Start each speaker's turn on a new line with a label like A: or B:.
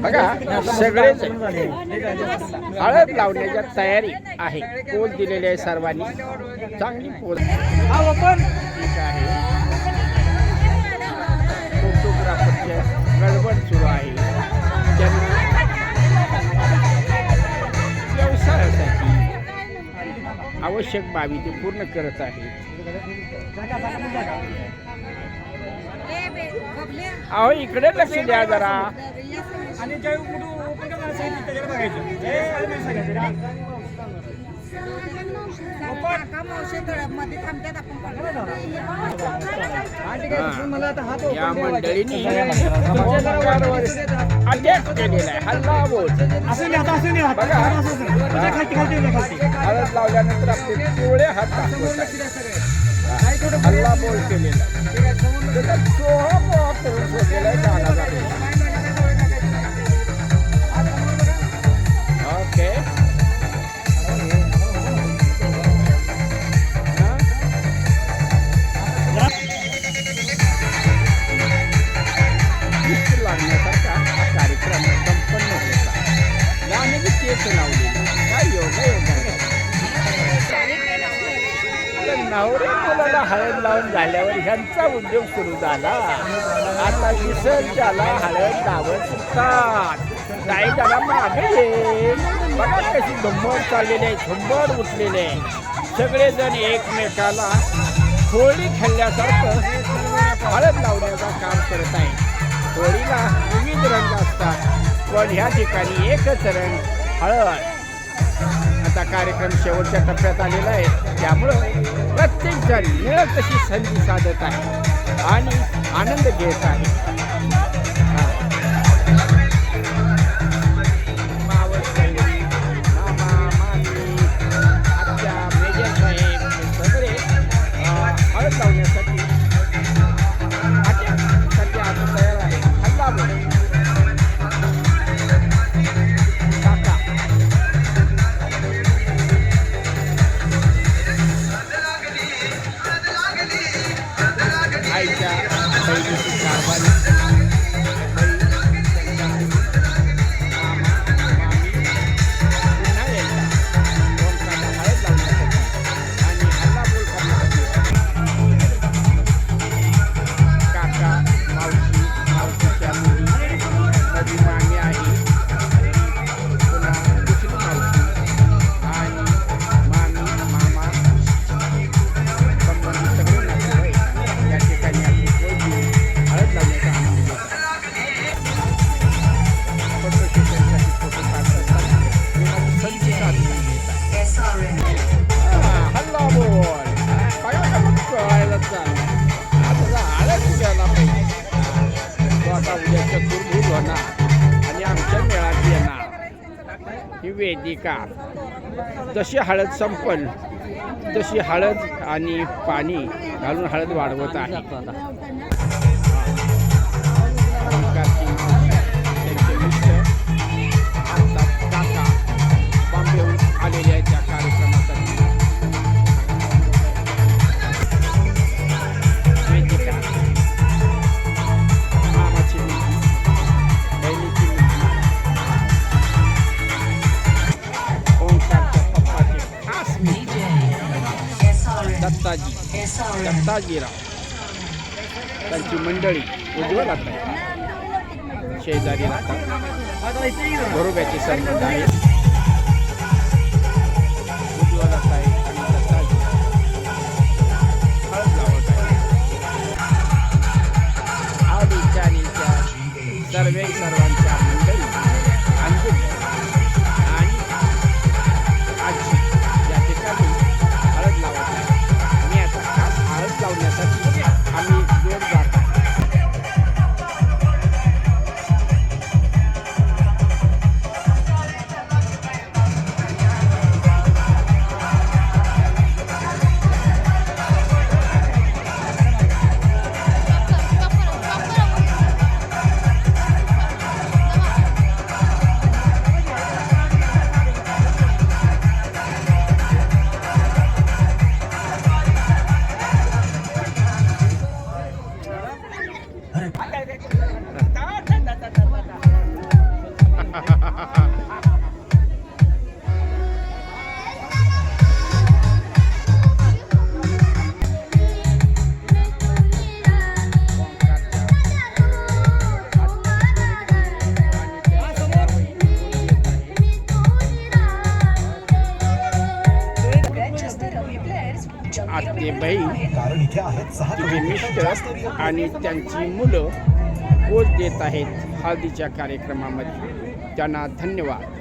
A: बघा. सगळेच हळद लावण्याच्या तयारी आहे. पोल दिलेले आहे सर्वांनी. चांगली पोल. ठीक आहे फोटोग्राफरचे गडबड सुरू आहे. त्यांना व्यवसायासाठी आवश्यक बाबी ते पूर्ण करत आहेत. अहो इकडे लक्ष द्या जरा
B: आणि जे कुठं ओपन करणार असेल त्याच्याकडे बघायचं हे आलं नाही सांगायचं.
A: या मंडळींनी अटॅक केलेला आहे हल्ला बोल
B: असं नाही आता असं नाही हात
A: बघा.
B: हात असं नाही. त्याच्या खालती खालती त्याच्या खालती
A: हळद लावल्यानंतर आपले पिवळे हात दाखवत. हल्ला बोल केलेला आहे. मोहा करून सोडलेला आहे नवरे मुलाला हळद लावून झाल्यावर ह्यांचा उद्योग सुरू झाला. आता विसर्जाला हळद लावत सुटतात. काही त्याला मागे ये. बघा कशी धुम्मड चाललेली आहे झुंबड उठलेले आहे. सगळेजण एकमेकाला होळी खेळल्यासारखं हळद लावण्याचा काम करत आहे होळीला विविध रंग असतात. पण ह्या ठिकाणी एकच रंग हळद. आता कार्यक्रम शेवटच्या टप्प्यात आलेला आहे. त्यामुळं प्रत्येक जण मिळत तशी संधी साधत आहे आणि आनंद घेत आहे. आईच्या पहिलीची कारभारी ही वेदिका. जशी हळद संपल तशी हळद आणि पाणी घालून हळद वाढवत आहे. दत्ताजी दत्ताजीराव त्यांची मंडळी उज्ज्वल आता. शेजारी राहतात.
B: आता इथे
A: आहे बहीण
C: सहा
A: तुझे
C: करोडपेक्षा जास्त
A: मिस्टर आणि त्यांची मुलं पोच देत आहेत हळदीच्या कार्यक्रमामध्ये. त्यांना धन्यवाद.